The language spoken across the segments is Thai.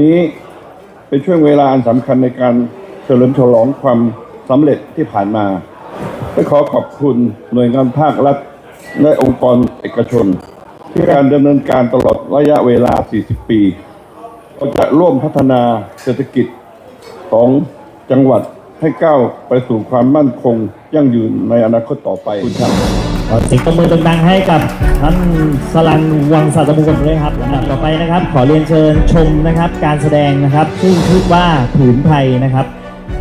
นี้เป็นช่วงเวลาอันสำคัญในการเฉลิมฉลองความสำเร็จที่ผ่านมา และขอขอบคุณหน่วยงานภาครัฐและองค์กรเอกชน ที่การดำเนินการตลอดระยะเวลา 40 ปีเราจะร่วมพัฒนาเศรษฐกิจของจังหวัด ให้ก้าวไปสู่ความมั่นคงยั่งยืนในอนาคตต่อไปครับขอเสียงปรบมือดังๆให้กับท่านสลันวังศาสตร์มงคลด้วยครับลำดับต่อไปนะครับ ขอเรียนเชิญชมนะครับ การแสดงนะครับ ซึ่งชื่อว่าผืนไทยนะครับ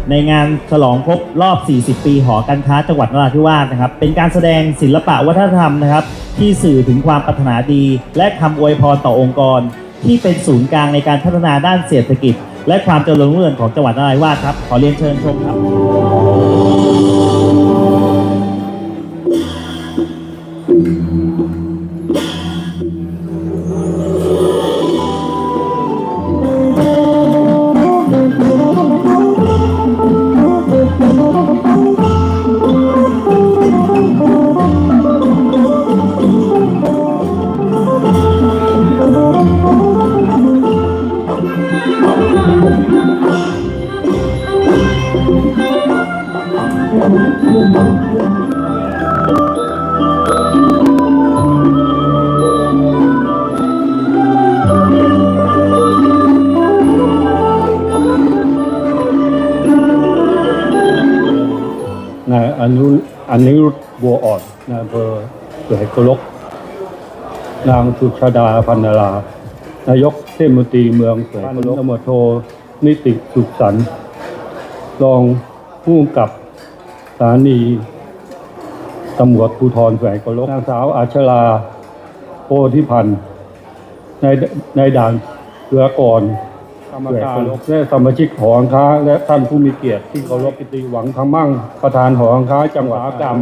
ในงานฉลองครบรอบ 40 ปีหอการค้าจังหวัดนราธิวาสนะครับ เป็นการแสดงศิลปะวัฒนธรรมนะครับ ที่สื่อถึงความปรารถนาดี และคำอวยพรต่อองค์กร ที่เป็นศูนย์กลางในการพัฒนาด้านเศรษฐกิจ และความเจริญรุ่งเรืองของจังหวัดนราธิวาสครับ ขอเรียนเชิญชมครับ อนุอนิรุตบัวอ่อนนายอำเภอเสวยกลก นางสุชาดาพันนารา นายกเทศมนตรีเมืองเสวยกลกตำรวจโทนิติสุขสันรองผู้กับสถานีตำรวจภูธรแสวยกลกนางสาวอาชราโพธิพันธ์นายนด่านเรือก่อน กรรมการและสมาชิกหอการค้า และท่านผู้มีเกียรติที่เคารพกิติหวังทำมั่งประธานหอการค้าจังหวัดตาหกรรม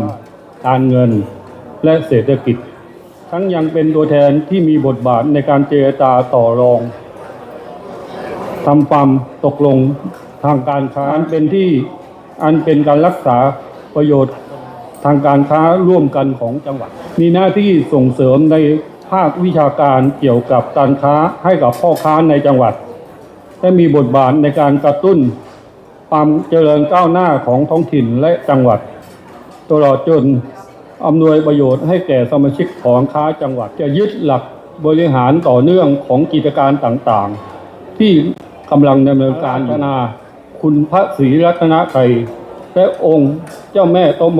การเงิน และเศรษฐกิจ ทั้งยังเป็นตัวแทนที่มีบทบาทในการเจรจาต่อรองทำความตกลงทางการค้าเป็นที่อันเป็นการรักษาประโยชน์ทางการค้าร่วมกันของจังหวัด มีหน้าที่ส่งเสริมในภาควิชาการเกี่ยวกับการค้าให้กับพ่อค้าในจังหวัด และมีบทบาทในการกระตุ้นความเจริญก้าวหน้าของท้องถิ่นและจังหวัด ตลอดจนอำนวยประโยชน์ให้แก่สมาชิกของค้าจังหวัด จะยึดหลักบริหารต่อเนื่องของกิจการต่างๆ ที่กำลังดำเนินการพัฒนาคุณพระศรีรัตนไตรัยและองค์เจ้าแม่โตโม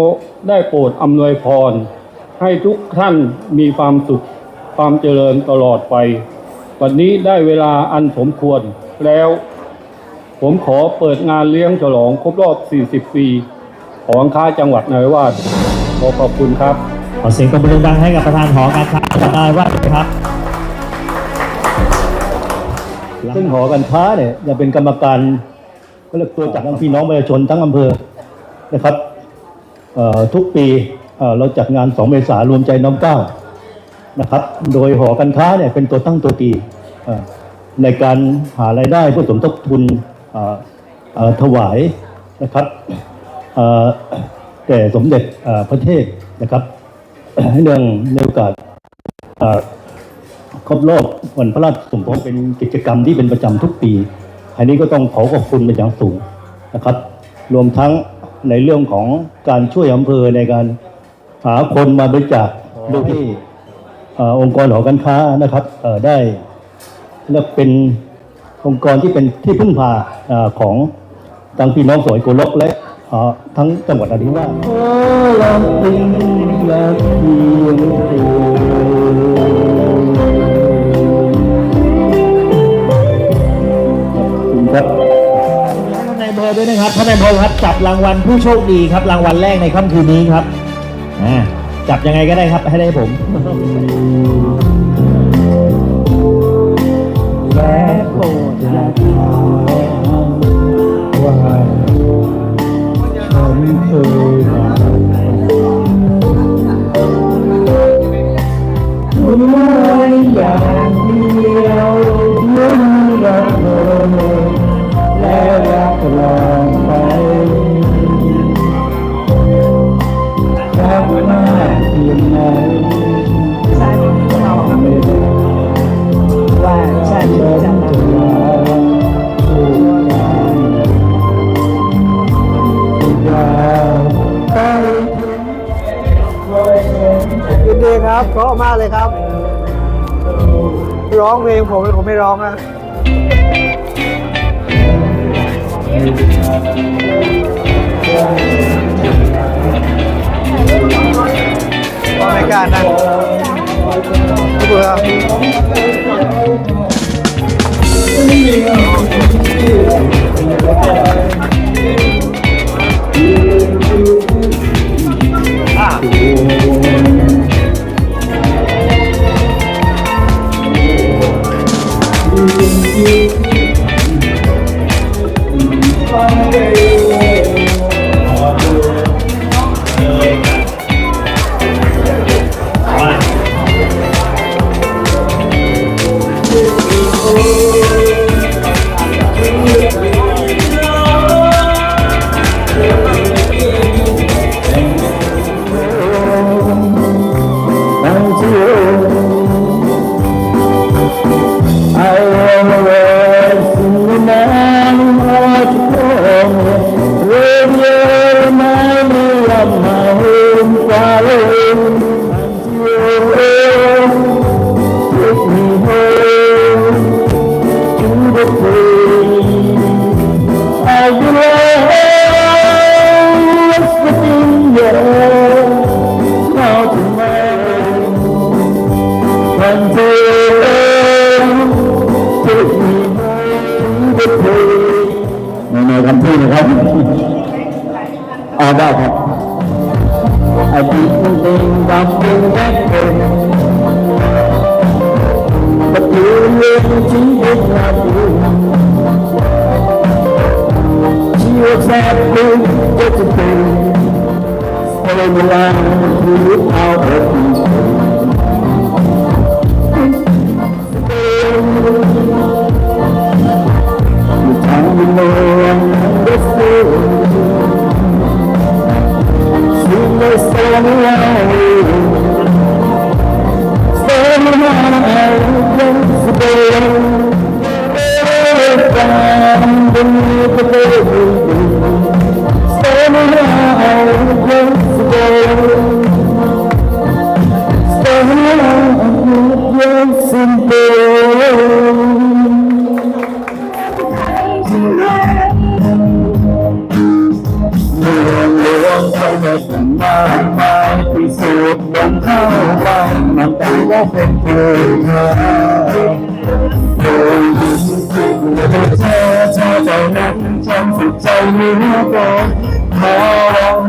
ได้โปรดอำนวยพร ให้ทุกท่านมีความสุขความเจริญตลอดไป วันนี้ได้เวลาอันสมควร แล้วผมขอเปิดงานเลี้ยงฉลองครบรอบ 40 ปี ของค้าจังหวัดนราธิวาสขอขอบคุณครับ ขอเสียงปรบมือดังๆให้กับประธานหอการค้าจังหวัดนราธิวาสด้วยครับ ซึ่งหอการค้าเนี่ยจะเป็นกรรมการก็เรียกตัวจัดทั้งพี่น้องประชาชนทั้งอำเภอนะครับเอ่อทุกปีเอ่อเราจัดงาน 2 เมษารวมใจน้อมเกล้านะครับ โดยหอการค้าเนี่ยเป็นตัวตั้งตัวตีเอ่อ ในการหารายได้เพื่อสมทบทุนถวายนะครับแก่สมเด็จพระเทพนะครับเนื่องในโอกาสครบรอบวันพระราชสมภพเป็นกิจกรรมที่เป็นประจำทุกปี อันนี้ก็ต้องขอขอบคุณเป็นอย่างสูงนะครับ รวมทั้งในเรื่องของการช่วยอำเภอในการหาคนมาบริจาคโดยที่องค์กรหอการค้านะครับได้ เลือกเป็นองค์กรที่เป็นที่พึ่งพาอของทั้งพี่น้องสวยโกลกและทั้งจังหวัดนราธิวาสครับท่านนายอำเภอด้วยนะครับท่านนายอำเภอครับจับรางวัลผู้โชคดีครับ รางวัลแรกในค่ำคืนนี้ครับจับยังไงก็ได้ครับให้ได้ผม เพราะมากเลยครับ ร้องเพลงผมผมไม่ร้องนะไม่กล้านั่งขอบคุณ ครับในคำพูดนะครับเอาได้ครับ I didn't think of being that good But you really did not do She was that good, just a thing Staying around without her peace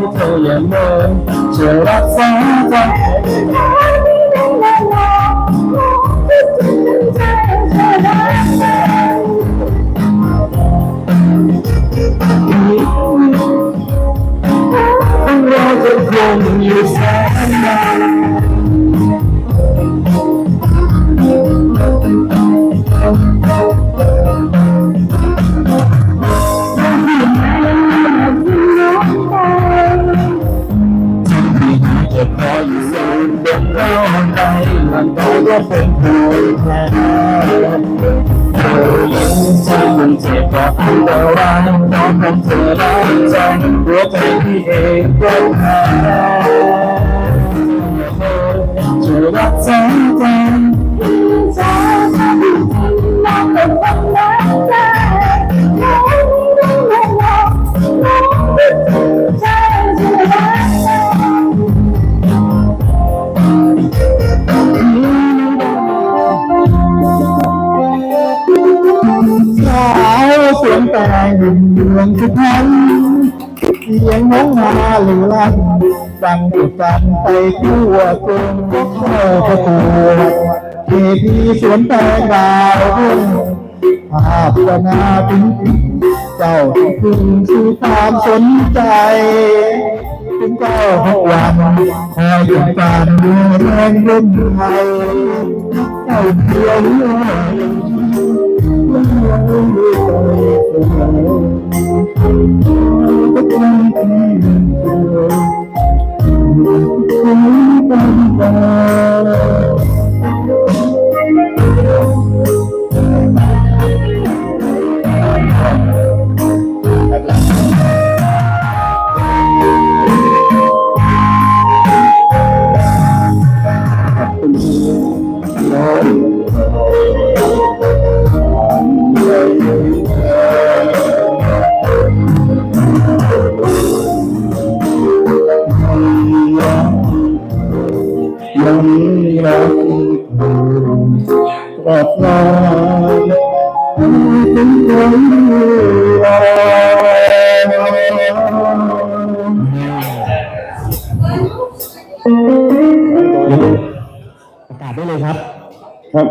ร้องให้เธออย่าเมิ ก็เป็นผู้แทนเธอยังใจมันเจ็บก็อันตรายน้องของเธอรักใจหัวใจที่เองก็หาจะรักษาใจส นึ่งเมืองสุพรรณเสียงน้องมาหรือลั่นดังดุดันไปทั่วกรุงเข้าประกวดเทพีสวนแตงดาวรุ่งภาพวนาถึงเจ้าที่พึงสู่ความสนใจถึงเจ้าหกวันคอยอยู่การดูแรงรุ่นไทยเจ้าเพียงเอ่ย ค รักตราบนาเป็นวันลาประกาศได้เลยครับ ครับ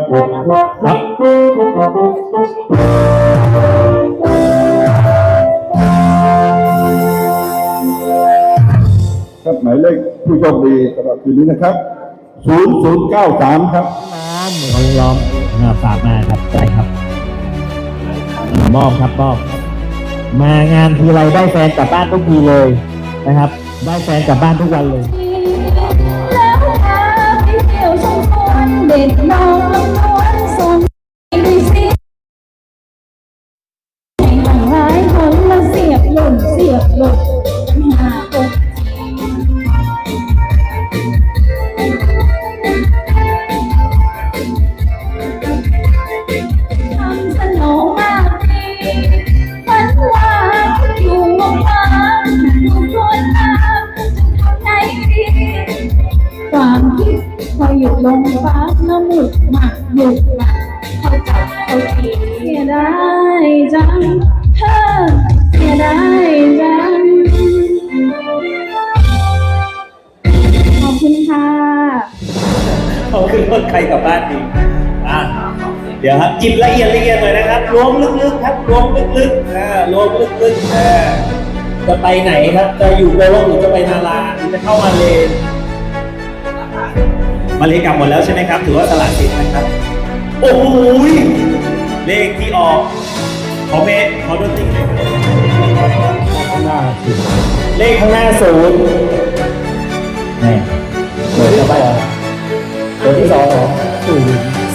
ครับหมายเลขผู้โชคดีตลอดคืนนี้นะครับ 0093 ครับ ล้อมของล้อมอ่าฝากมาครับใช่ครับมอบครับมอบมางานทีไรได้แฟนกลับบ้านทุกทีเลยนะครับ ได้แฟนกลับบ้านทุกวันเลย แล้วพาไปเที่ยวชมสวนเด็ดดอกลำนวนส่งไปสิให้หลายคนมาเสียบหล่นเสียบหล่น ลงฟ้าแล้วหมุดหมักหยุดหมักเขาจับเขาทีเสียดายจังเธอเสียดายจัง ขอบคุณค่ะ เขาคือรถใครกลับบ้านดีอะเดี๋ยวครับจิบละเอียดละเอียดหน่อยนะครับล้วงลึกๆครับล้วงลึกๆอ่าล้วงลึกๆอ่าจะไปไหนครับ จะอยู่โกลกหรือจะไปนาราหรือจะเข้ามาเลน มาเลนกลับหมดแล้วใช่ไหมครับ ถือว่าสละสิทธิ์นะครับ โอ้โหยเลขที่ออกขอเมตขอดนตรีหน่อยครับหน้าสิเลขข้างหน้าศูนย์นี่เปิดเข้าไปตัวที่สองเหรอศูนย์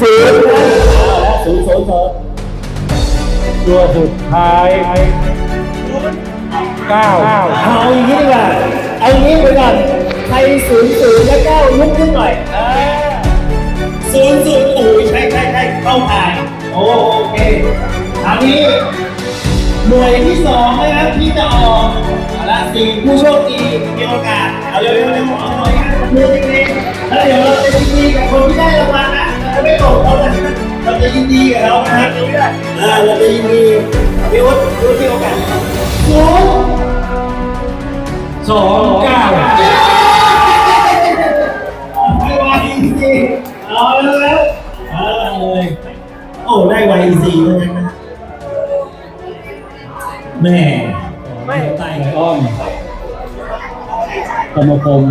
ศูนย์นะเอาแล้วศูนย์ศูนย์ศูนย์ตัวสุดท้ายเก้าเอาอย่างนี้ดีกว่าเอาอย่างนี้ไปก่อน ใครศูนย์ศูนย์และเก้าลุกขึ้นหน่อยอ่าศูนย์ศูนย์โอ้ยใช่ใช่ใช่เข้าถ่ายโอโอเคอันนี้หน่วยที่สองนะครับที่จะออกเอาละสี่ผู้โชคดีมีโอกาสเอาเร็วๆเร็วๆเอาหน่อยกันมือจริงๆแล้วเดี๋ยวเราจะยินดีกับคนที่ได้รางวัลอะเราจะไม่โกรธเขานะเราจะยินดีกับเขานะครับอ่าเราจะยินดีพี่อุ๊ดพี่อุ๊ดมีโอกาสศูนย์สองเก้า อ้ได้ไวซีเท่านั้นนะแม่ไม่ตายอ้อมสมาคม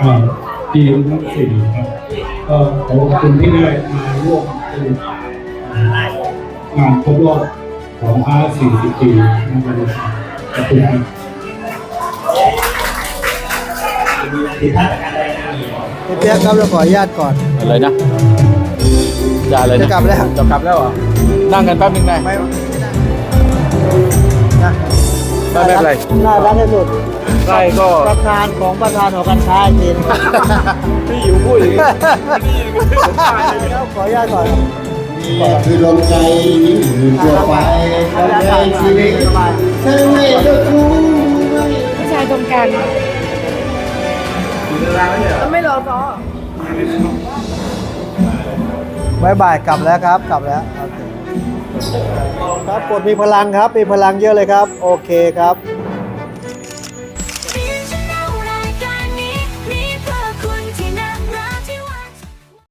อ่าทีมทั้งสี่ครับก็ขอบคุณที่ได้มาร่วมเป็นงานครบรอบของพา40 ปีนะครับขอบคุณครับผิดพลาดจากการรายงานอีกพี่เปียกครับเราขออนุญาตก่อนอะไรนะจะ อะไรนะจะกลับแล้ว จะกลับแล้วเหรอ นั่งกันแป๊บนึงได้ไม่ไม่ได้นะไม่ไม่เป็นไรน่ารักที่สุดใช่ก็ประธานของประธานหอการค้าจีนพี่อยู่พูดอย่างนี้ขออนุญาตก่อนคือดวงใจอื่นทั่วไปของในชีวิตฉันไม่เจ้าชู้ผู้ชายตรงกลางมันไม่รอซ้อ บายบายกลับแล้วครับ กลับแล้วครับกดมีพลังครับ มีพลังเยอะเลยครับ โอเคครับ